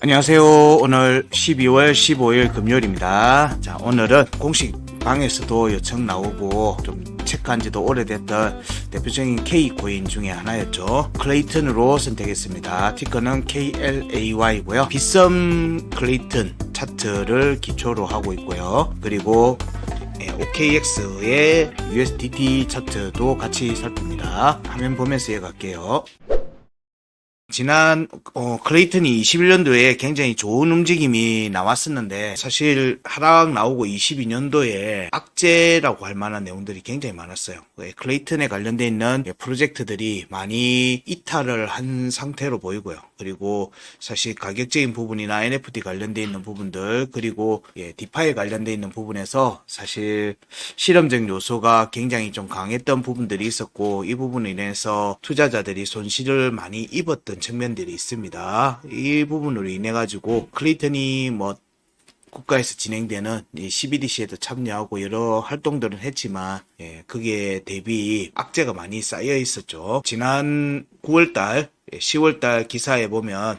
안녕하세요. 오늘 12월 15일 금요일입니다. 자, 오늘은 공식 방에서도 요청 나오고 좀 체크한 지도 오래됐던 대표적인 K 코인 중에 하나였죠. 클레이튼으로 선택했습니다. 티커는 KLAY고요. 비썸 클레이튼 차트를 기초로 하고 있고요. 그리고 예, OKX의 USDT 차트도 같이 살핍니다. 화면 보면서 이어갈게요. 지난 어, 클레이튼이 21년도에 굉장히 좋은 움직임이 나왔었는데 사실 하락 나오고 22년도에 악재라고 할 만한 내용들이 굉장히 많았어요. 예, 클레이튼에 관련돼 있는 예, 프로젝트들이 많이 이탈을 한 상태로 보이고요. 그리고 사실 가격적인 부분이나 NFT 관련돼 있는 부분들 그리고 예, 디파에 관련돼 있는 부분에서 사실 실험적 요소가 굉장히 좀 강했던 부분들이 있었고 이 부분에 인해서 투자자들이 손실을 많이 입었던 측면들이 있습니다. 이 부분으로 인해 가지고 클레이튼이 뭐 국가에서 진행되는 이 CBDC에도 참여하고 여러 활동들은 했지만 예, 그게 대비 악재가 많이 쌓여 있었죠. 지난 9월달 10월달 기사에 보면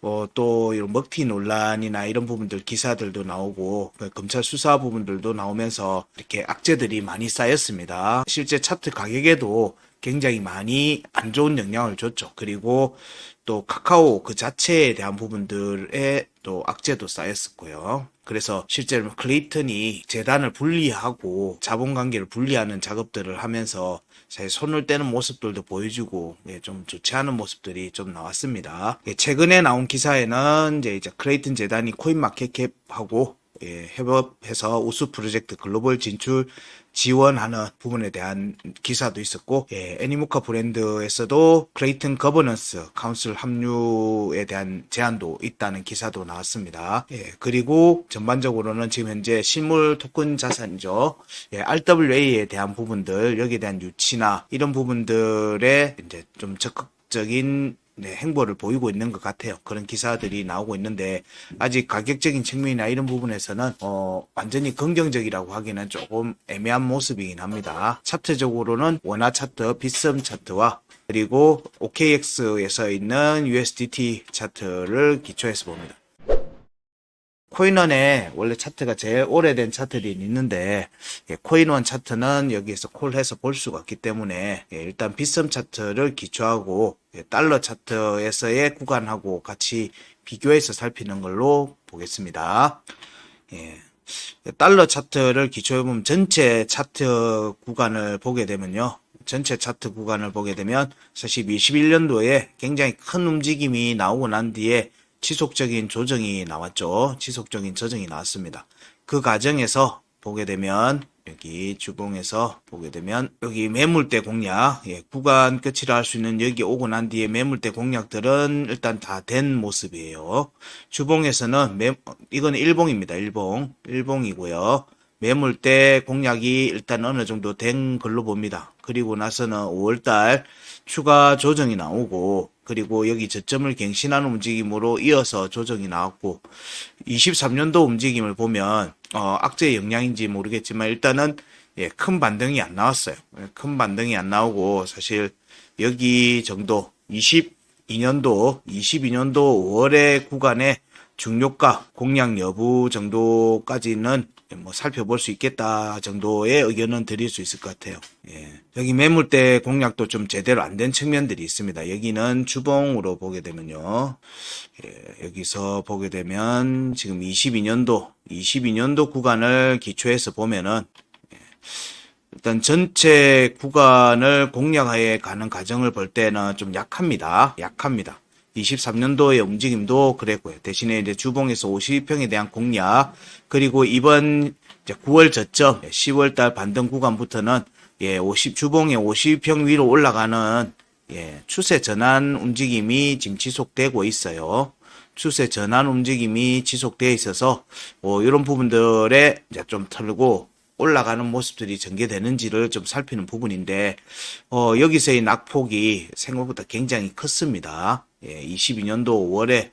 뭐또 이런 먹튀 논란이나 이런 부분들 기사들도 나오고 그 검찰 수사 부분들도 나오면서 이렇게 악재들이 많이 쌓였습니다. 실제 차트 가격에도 굉장히 많이 안 좋은 영향을 줬죠. 그리고 또 카카오 그 자체에 대한 부분들에 또 악재도 쌓였었고요. 그래서 실제로 클레이튼이 재단을 분리하고 자본관계를 분리하는 작업들을 하면서 사실 손을 떼는 모습들도 보여주고 예, 좀 좋지 않은 모습들이 좀 나왔습니다. 예, 최근에 나온 기사에는 이제, 이제 클레이튼 재단이 코인마켓캡하고 예, 협업해서 우수 프로젝트 글로벌 진출 지원하는 부분에 대한 기사도 있었고, 예, 애니모카 브랜드에서도 클레이튼 거버넌스 카운슬 합류에 대한 제안도 있다는 기사도 나왔습니다. 예, 그리고 전반적으로는 지금 현재 실물 토큰 자산이죠. 예, RWA에 대한 부분들, 여기에 대한 유치나 이런 부분들에 이제 좀 적극적인 네, 행보를 보이고 있는 것 같아요. 그런 기사들이 나오고 있는데 아직 가격적인 측면이나 이런 부분에서는 어, 완전히 긍정적이라고 하기는 조금 애매한 모습이긴 합니다. 차트적으로는 원화 차트, 빗썸 차트와 그리고 OKX에서 있는 USDT 차트를 기초해서 봅니다. 코인원에 원래 차트가 제일 오래된 차트들이 있는데 예, 코인원 차트는 여기에서 콜해서 볼 수가 없기 때문에 예, 일단 빗썸 차트를 기초하고 예, 달러 차트에서의 구간하고 같이 비교해서 살피는 걸로 보겠습니다. 예. 달러 차트를 기초해 보면 전체 차트 구간을 보게 되면요. 전체 차트 구간을 보게 되면 사실 21년도에 굉장히 큰 움직임이 나오고 난 뒤에 지속적인 조정이 나왔죠. 지속적인 조정이 나왔습니다. 그 과정에서 보게 되면 여기 주봉에서 보게 되면 여기 매물대 공략 예, 구간 끝이라 할 수 있는 여기 오고 난 뒤에 매물대 공략들은 일단 다 된 모습이에요. 주봉에서는 매, 이건 일봉입니다. 일봉 일봉이고요. 매물대 공략이 일단 어느 정도 된 걸로 봅니다. 그리고 나서는 5월달 추가 조정이 나오고 그리고 여기 저점을 갱신하는 움직임으로 이어서 조정이 나왔고 23년도 움직임을 보면 어, 악재의 영향인지 모르겠지만 일단은 예, 큰 반등이 안 나왔어요. 예, 큰 반등이 안 나오고 사실 여기 정도 22년도 22년도 5월의 구간에 중요가 공략 여부 정도까지는 뭐 살펴볼 수 있겠다 정도의 의견은 드릴 수 있을 것 같아요. 예. 여기 매물대 공략도 좀 제대로 안 된 측면들이 있습니다. 여기는 주봉으로 보게 되면요. 예, 여기서 보게 되면 지금 22년도 22년도 구간을 기초해서 보면은 예, 일단 전체 구간을 공략하에 가는 과정을 볼 때는 좀 약합니다. 약합니다. 23년도의 움직임도 그랬고요. 대신에 이제 주봉에서 50평에 대한 공략 그리고 이번 이제 9월 저점 10월 달 반등 구간부터는 예, 50 주봉의 50평 위로 올라가는 예, 추세 전환 움직임이 지금 지속되고 있어요. 추세 전환 움직임이 지속되어 있어서 뭐 이런 부분들에 이제 좀 털고 올라가는 모습들이 전개되는지를 좀 살피는 부분인데 어, 여기서의 낙폭이 생각보다 굉장히 컸습니다. 예, 22년도 5월에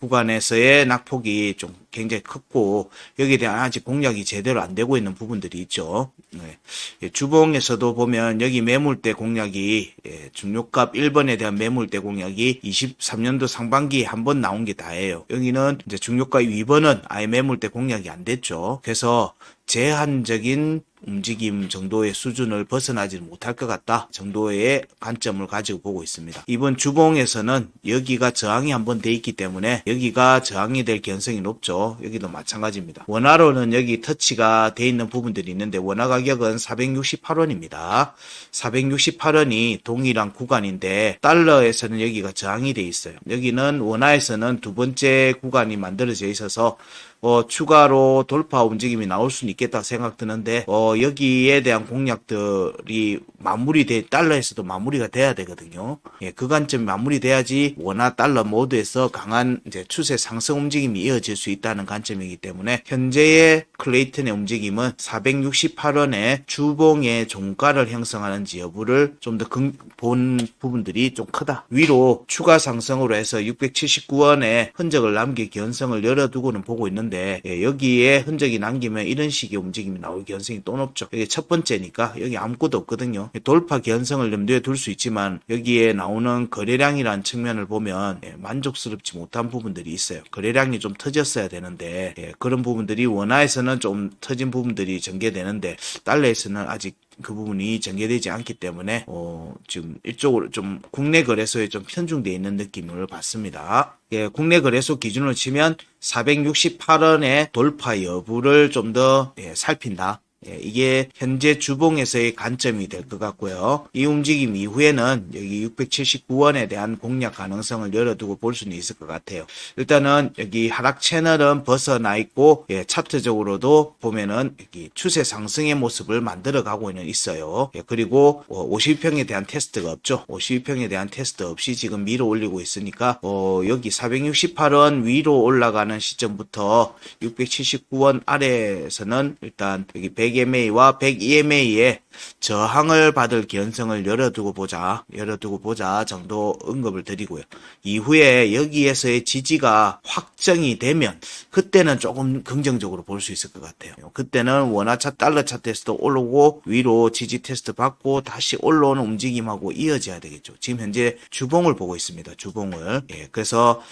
구간에서의 낙폭이 좀 굉장히 컸고 여기에 대한 아직 공략이 제대로 안 되고 있는 부분들이 있죠. 네. 예, 주봉에서도 보면 여기 매물대 공략이 예, 중요값 1번에 대한 매물대 공략이 23년도 상반기에 한 번 나온 게 다예요. 여기는 이제 중요가 2번은 아예 매물대 공략이 안 됐죠. 그래서 제한적인 움직임 정도의 수준을 벗어나지 못할 것 같다 정도의 관점을 가지고 보고 있습니다. 이번 주봉에서는 여기가 저항이 한번 돼 있기 때문에 여기가 저항이 될 가능성이 높죠. 여기도 마찬가지입니다. 원화로는 여기 터치가 돼 있는 부분들이 있는데 원화 가격은 468원입니다. 468원이 동일한 구간인데 달러에서는 여기가 저항이 돼 있어요. 여기는 원화에서는 두 번째 구간이 만들어져 있어서 어, 추가로 돌파 움직임이 나올 수는 있겠다 생각 드는데, 어, 여기에 대한 공략들이 마무리돼, 달러에서도 마무리가 돼야 되거든요. 예, 그 관점이 마무리돼야지 원화 달러 모두에서 강한 이제 추세 상승 움직임이 이어질 수 있다는 관점이기 때문에, 현재의 클레이튼의 움직임은 468원의 주봉의 종가를 형성하는지 여부를 좀 더 본 부분들이 좀 크다. 위로 추가 상승으로 해서 679원의 흔적을 남길 가능성을 열어두고는 보고 있는 데 예, 여기에 흔적이 남기면 이런 식의 움직임이 나올 가능성이 또 높죠. 이게 첫 번째니까 여기 아무것도 없거든요. 돌파 가능성을 염두에 둘 수 있지만 여기에 나오는 거래량이라는 측면을 보면 예, 만족스럽지 못한 부분들이 있어요. 거래량이 좀 터졌어야 되는데 예, 그런 부분들이 원화에서는 좀 터진 부분들이 전개되는데 달러에서는 아직 그 부분이 전개되지 않기 때문에 어, 지금 일쪽으로 좀 국내 거래소에 좀 편중돼 있는 느낌을 받습니다. 예, 국내 거래소 기준으로 치면 468원의 돌파 여부를 좀더 예, 살핀다. 예, 이게 현재 주봉에서의 관점이 될 것 같고요. 이 움직임 이후에는 여기 679원에 대한 공략 가능성을 열어두고 볼 수는 있을 것 같아요. 일단은 여기 하락 채널은 벗어나 있고 예, 차트적으로도 보면은 여기 추세 상승의 모습을 만들어 가고는 있어요. 예, 그리고 어, 52평에 대한 테스트가 없죠. 52평에 대한 테스트 없이 지금 밀어 올리고 있으니까 어, 여기 468원 위로 올라가는 시점부터 679원 아래에서는 일단 여기 100MA와 102MA의 저항을 받을 기현성을 열어두고 보자, 열어두고 보자 정도 언급을 드리고요. 이후에 여기에서의 지지가 확정이 되면 그때는 조금 긍정적으로 볼 수 있을 것 같아요. 그때는 원화차 달러 차트에서도 올라오고 위로 지지 테스트 받고 다시 올라오는 움직임하고 이어져야 되겠죠. 지금 현재 주봉을 보고 있습니다. 주봉을. 예, 그래서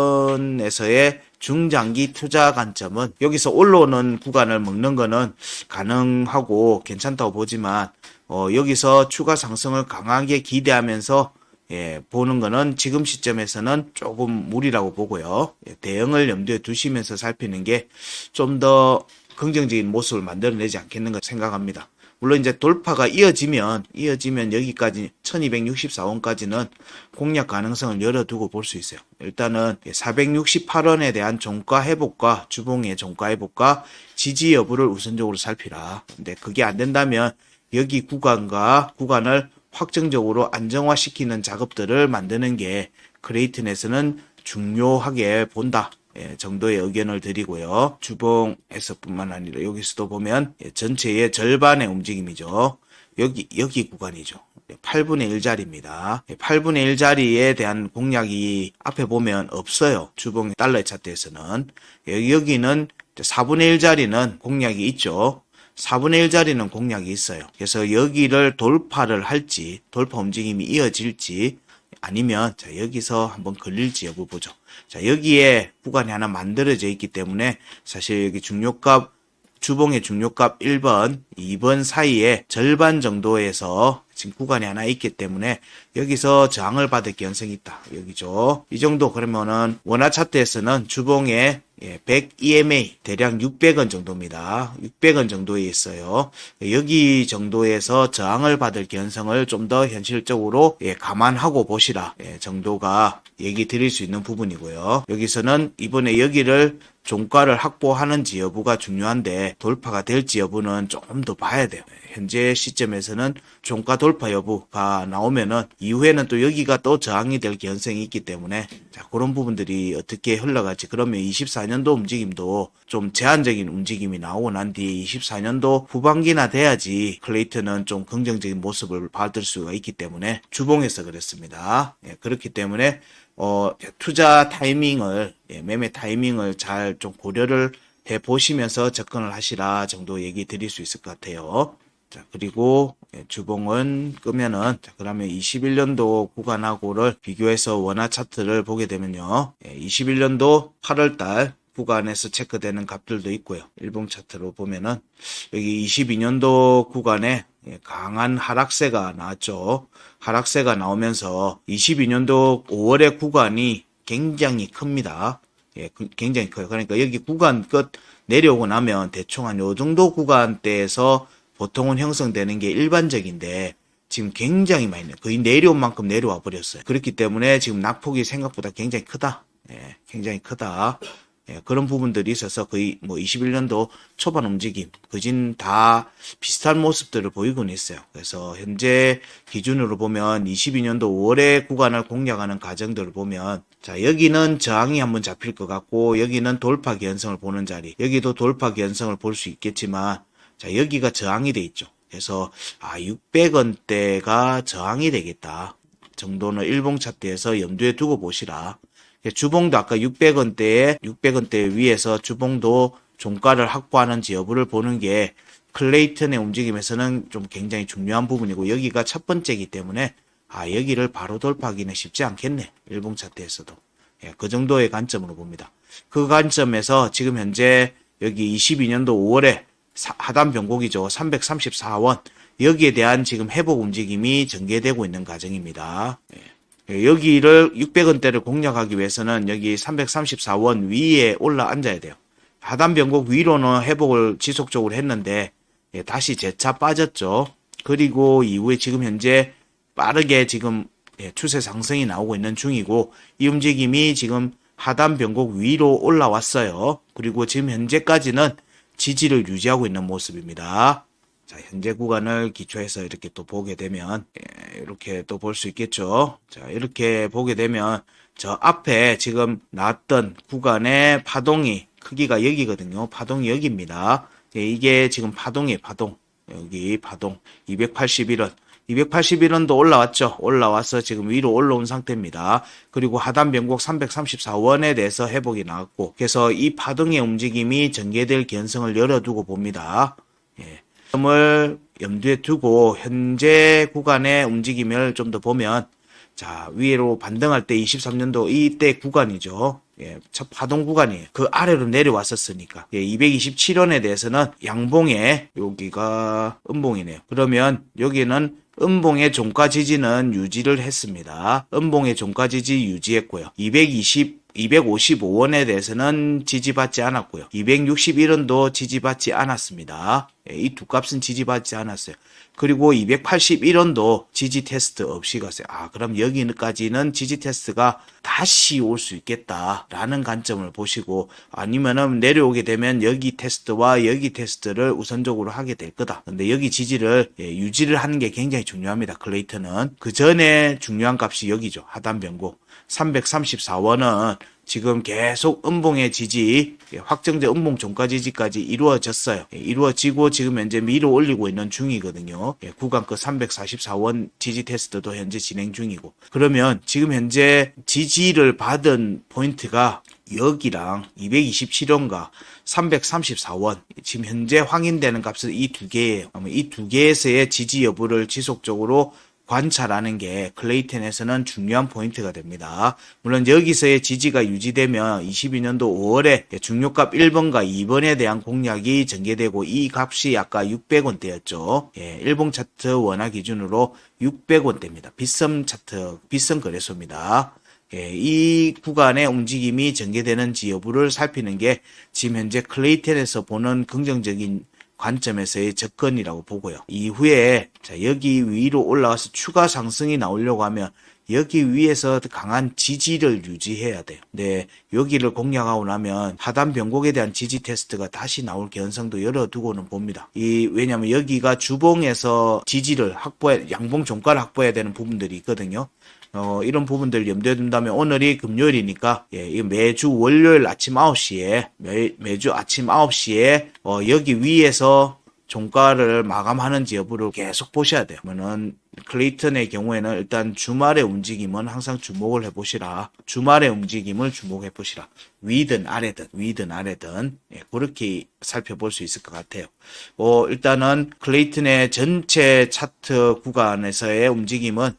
클레이턴에서의 중장기 투자 관점은 여기서 올라오는 구간을 먹는 거는 가능하고 괜찮다고 보지만 어, 여기서 추가 상승을 강하게 기대하면서 예, 보는 거는 지금 시점에서는 조금 무리라고 보고요. 예, 대응을 염두에 두시면서 살피는 게 좀 더 긍정적인 모습을 만들어내지 않겠는가 생각합니다. 물론 이제 돌파가 이어지면 이어지면 여기까지 1264원까지는 공략 가능성을 열어두고 볼 수 있어요. 일단은 468원에 대한 종가 회복과 주봉의 종가 회복과 지지 여부를 우선적으로 살피라. 근데 그게 안 된다면 여기 구간과 구간을 확정적으로 안정화시키는 작업들을 만드는 게 크레이튼에서는 중요하게 본다. 예, 정도의 의견을 드리고요. 주봉에서뿐만 아니라 여기서도 보면 예, 전체의 절반의 움직임이죠. 여기 여기 구간이죠. 8분의 1 자리입니다. 8분의 1 자리에 대한 공략이 앞에 보면 없어요. 주봉 달러 차트에서는. 예, 여기는 4분의 1 자리는 공략이 있죠. 4분의 1 자리는 공략이 있어요. 그래서 여기를 돌파를 할지, 돌파 움직임이 이어질지, 아니면 자 여기서 한번 걸릴지 여부 보죠. 자 여기에 구간이 하나 만들어져 있기 때문에 사실 여기 중요값 주봉의 중요값 1번, 2번 사이에 절반 정도에서 지금 구간이 하나 있기 때문에 여기서 저항을 받을 가능성이 있다. 여기죠. 이 정도 그러면은 원화 차트에서는 주봉 에100 EMA 대략 600원 정도입니다. 600원 정도에 있어요. 여기 정도에서 저항을 받을 가능성을 좀 더 현실적으로 예, 감안하고 보시라 예, 정도가 얘기 드릴 수 있는 부분이고요. 여기서는 이번에 여기를 종가를 확보하는지 여부가 중요한데 돌파가 될지 여부는 조금 더 봐야 돼요. 현재 시점에서는 종가 돌파 여부가 나오면은 이후에는 또 여기가 또 저항이 될 가능성이 있기 때문에 자 그런 부분들이 어떻게 흘러갈지 그러면 24년 24년도 움직임도 좀 제한적인 움직임이 나오고 난 뒤에 24년도 후반기나 돼야지 클레이트는 좀 긍정적인 모습을 받을 수가 있기 때문에 주봉에서 그랬습니다. 예, 그렇기 때문에 어, 투자 타이밍을 예, 매매 타이밍을 잘 좀 고려를 해 보시면서 접근을 하시라 정도 얘기 드릴 수 있을 것 같아요. 자, 그리고 예, 주봉은 끄면은 자, 그러면 21년도 구간하고를 비교해서 원화 차트를 보게 되면요. 예, 21년도 8월 달 구간에서 체크되는 값들도 있고요. 일봉 차트로 보면은 여기 22년도 구간에 예, 강한 하락세가 나왔죠. 하락세가 나오면서 22년도 5월의 구간이 굉장히 큽니다. 예, 그- 굉장히 커요. 그러니까 여기 구간 끝 내려오고 나면 대충 한 요 정도 구간대에서 보통은 형성되는 게 일반적인데 지금 굉장히 많이 내 거의 내려온 만큼 내려와 버렸어요. 그렇기 때문에 지금 낙폭이 생각보다 굉장히 크다. 예, 굉장히 크다. 예, 그런 부분들이 있어서 거의 뭐 21년도 초반 움직임, 그진 다 비슷한 모습들을 보이고는 있어요. 그래서 현재 기준으로 보면 22년도 5월의 구간을 공략하는 과정들을 보면 자, 여기는 저항이 한번 잡힐 것 같고 여기는 돌파 기현성을 보는 자리, 여기도 돌파 기현성을 볼 수 있겠지만 자, 여기가 저항이 돼 있죠. 그래서 아, 600원대가 저항이 되겠다. 정도는 일봉 차트에서 염두에 두고 보시라. 주봉도 아까 600원대에 600원대 위에서 주봉도 종가를 확보하는지 여부를 보는 게 클레이튼의 움직임에서는 좀 굉장히 중요한 부분이고 여기가 첫 번째이기 때문에 아 여기를 바로 돌파하기는 쉽지 않겠네 일봉 차트에서도 예, 그 정도의 관점으로 봅니다. 그 관점에서 지금 현재 여기 22년도 5월에 하단 변곡이죠 334원 여기에 대한 지금 회복 움직임이 전개되고 있는 과정입니다. 예. 예, 여기를 600원대를 공략하기 위해서는 여기 334원 위에 올라 앉아야 돼요. 하단 변곡 위로는 회복을 지속적으로 했는데 예, 다시 재차 빠졌죠. 그리고 이후에 지금 현재 빠르게 지금 예, 추세 상승이 나오고 있는 중이고 이 움직임이 지금 하단 변곡 위로 올라왔어요. 그리고 지금 현재까지는 지지를 유지하고 있는 모습입니다. 자, 현재 구간을 기초해서 이렇게 또 보게 되면, 예, 이렇게 또 볼 수 있겠죠. 자, 이렇게 보게 되면, 저 앞에 지금 나왔던 구간의 파동이, 크기가 여기거든요. 파동이 여기입니다. 예, 이게 지금 파동이에요, 파동. 여기 파동. 281원. 281원도 올라왔죠. 올라와서 지금 위로 올라온 상태입니다. 그리고 하단 변곡 334원에 대해서 회복이 나왔고, 그래서 이 파동의 움직임이 전개될 견성을 열어두고 봅니다. 예. 점을 염두에 두고 현재 구간의 움직임을 좀 더 보면 자 위로 반등할 때 23년도 이때 구간이죠. 예, 첫 파동 구간이에요. 그 아래로 내려왔었으니까. 예, 227원에 대해서는 양봉에 여기가 음봉이네요. 그러면 여기는 음봉의 종가 지지는 유지를 했습니다. 음봉의 종가 지지 유지했고요. 220 255원에 대해서는 지지받지 않았고요. 261원도 지지받지 않았습니다. 예, 이두 값은 지지받지 않았어요. 그리고 281원도 지지 테스트 없이 갔어요. 아, 그럼 여기까지는 지지 테스트가 다시 올 수 있겠다라는 관점을 보시고 아니면은 내려오게 되면 여기 테스트와 여기 테스트를 우선적으로 하게 될 거다. 근데 여기 지지를 예, 유지를 하는 게 굉장히 중요합니다. 클레이트는 그 전에 중요한 값이 여기죠. 하단 변곡 334원은 지금 계속 음봉의 지지, 예, 확정제 음봉 종가 지지까지 이루어졌어요. 예, 이루어지고 지금 현재 밀어 올리고 있는 중이거든요. 예, 구간 그 344원 지지 테스트도 현재 진행 중이고. 그러면 지금 현재 지지를 받은 포인트가 여기랑 227원과 334원 지금 현재 확인되는 값은 이 두 개예요. 이 두 개에서의 지지 여부를 지속적으로 관찰하는 게 클레이튼에서는 중요한 포인트가 됩니다. 물론 여기서의 지지가 유지되면 22년도 5월에 중요값 1번과 2번에 대한 공략이 전개되고 이 값이 아까 600원대였죠. 예, 일봉 차트 원화 기준으로 600원대입니다. 빗썸 차트, 빗썸 거래소입니다. 예, 이 구간의 움직임이 전개되는지 여부를 살피는 게 지금 현재 클레이튼에서 보는 긍정적인 관점에서의 접근이라고 보고요. 이후에 자 여기 위로 올라와서 추가 상승이 나오려고 하면 여기 위에서 강한 지지를 유지해야 돼요. 네, 여기를 공략하고 나면 하단 변곡에 대한 지지 테스트가 다시 나올 개연성도 열어두고는 봅니다. 이 왜냐하면 여기가 주봉에서 지지를 확보해 양봉 종가를 확보해야 되는 부분들이 있거든요. 어, 이런 부분들 염두에 둔다면 오늘이 금요일이니까 예, 이 매주 월요일 아침 9시에 매, 매주 아침 9시에 어, 여기 위에서 종가를 마감하는지 여부를 계속 보셔야 돼요. 그러면은 클레이턴의 경우에는 일단 주말의 움직임은 항상 주목을 해보시라. 주말의 움직임을 주목해 보시라. 위든 아래든 위든 아래든 예, 그렇게 살펴볼 수 있을 것 같아요. 어, 일단은 클레이턴의 전체 차트 구간에서의 움직임은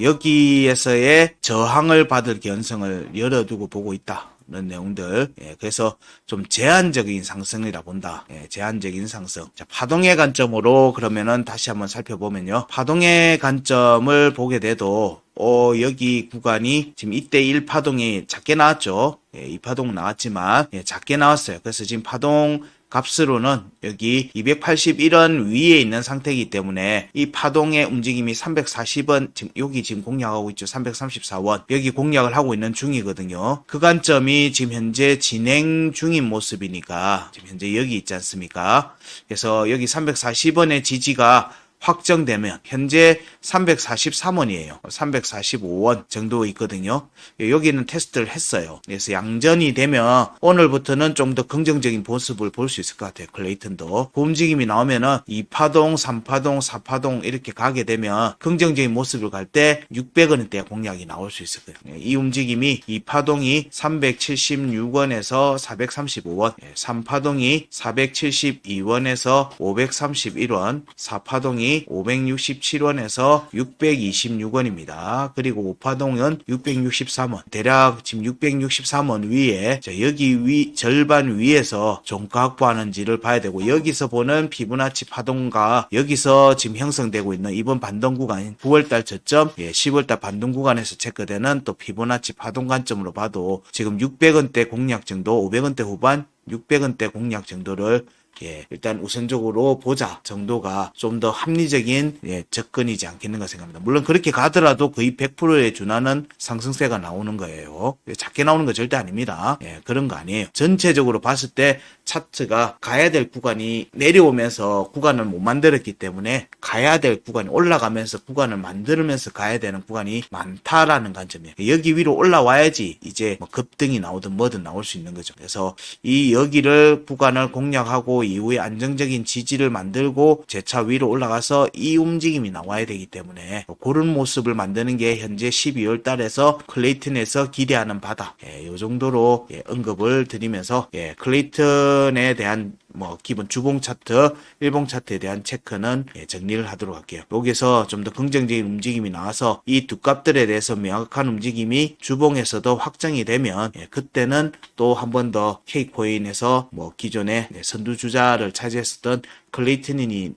여기에서의 저항을 받을 견성을 열어두고 보고 있다. 는 내용들. 예, 그래서 좀 제한적인 상승이라 본다. 예, 제한적인 상승. 자, 파동의 관점으로 그러면은 다시 한번 살펴보면요. 파동의 관점을 보게 돼도 어, 여기 구간이 지금 이때 1 파동이 작게 나왔죠. 예, 2 파동 나왔지만 예, 작게 나왔어요. 그래서 지금 파동 값으로는 여기 281원 위에 있는 상태이기 때문에 이 파동의 움직임이 340원 지금 여기 지금 공략하고 있죠. 334원 여기 공략을 하고 있는 중이거든요. 그 관점이 지금 현재 진행 중인 모습이니까 지금 현재 여기 있지 않습니까? 그래서 여기 340원의 지지가 확정되면 현재 343원이에요. 345원 정도 있거든요. 여기는 테스트를 했어요. 그래서 양전이 되면 오늘부터는 좀 더 긍정적인 모습을 볼 수 있을 것 같아요. 클레이튼도. 그 움직임이 나오면은 2파동, 3파동, 4파동 이렇게 가게 되면 긍정적인 모습을 갈 때 600원대 공략이 나올 수 있을 거예요. 이 움직임이 2파동이 376원에서 435원, 3파동이 472원에서 531원, 4파동이 567원에서 626원입니다. 그리고 5파동은 663원. 대략 지금 663원 위에 자, 여기 위 절반 위에서 종가 확보하는지를 봐야 되고 여기서 보는 피부나치 파동과 여기서 지금 형성되고 있는 이번 반동 구간인 9월달 저점, 예, 10월달 반동 구간에서 체크되는 또 피부나치 파동 관점으로 봐도 지금 600원대 공략 정도, 500원대 후반, 600원대 공략 정도를 예, 일단 우선적으로 보자 정도가 좀 더 합리적인 예, 접근이지 않겠는가 생각합니다. 물론 그렇게 가더라도 거의 100%에 준하는 상승세가 나오는 거예요. 예, 작게 나오는 거 절대 아닙니다. 예, 그런 거 아니에요. 전체적으로 봤을 때 차트가 가야 될 구간이 내려오면서 구간을 못 만들었기 때문에 가야 될 구간이 올라가면서 구간을 만들면서 가야 되는 구간이 많다라는 관점이에요. 여기 위로 올라와야지 이제 뭐 급등이 나오든 뭐든 나올 수 있는 거죠. 그래서 이 여기를 구간을 공략하고 이후에 안정적인 지지를 만들고 재차 위로 올라가서 이 움직임이 나와야 되기 때문에 그런 모습을 만드는 게 현재 12월 달에서 클레이튼에서 기대하는 바다. 예, 요 정도로 예, 언급을 드리면서 예, 클레이튼에 대한 뭐 기본 주봉 차트, 일봉 차트에 대한 체크는 예, 정리를 하도록 할게요. 여기서 좀 더 긍정적인 움직임이 나와서 이 두 값들에 대해서 명확한 움직임이 주봉에서도 확정이 되면 예, 그때는 또 한 번 더 K코인에서 뭐 기존의 네, 선두주자를 차지했었던 클레이튼이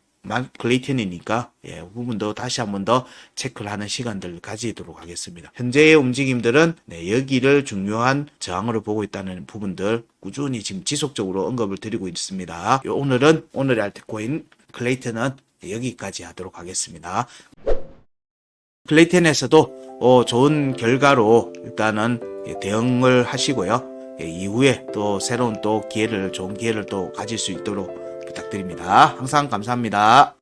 클레이튼이니까 예, 그 부분도 다시 한번 더 체크를 하는 시간들을 가지도록 하겠습니다. 현재의 움직임들은 네, 여기를 중요한 저항으로 보고 있다는 부분들 꾸준히 지금 지속적으로 언급을 드리고 있습니다. 요 오늘은 오늘의 알테코인 클레이튼은 여기까지 하도록 하겠습니다. 클레이튼에서도 어, 좋은 결과로 일단은 예, 대응을 하시고요. 예, 이후에 또 새로운 또 기회를 좋은 기회를 또 가질 수 있도록 부탁드립니다. 항상 감사합니다.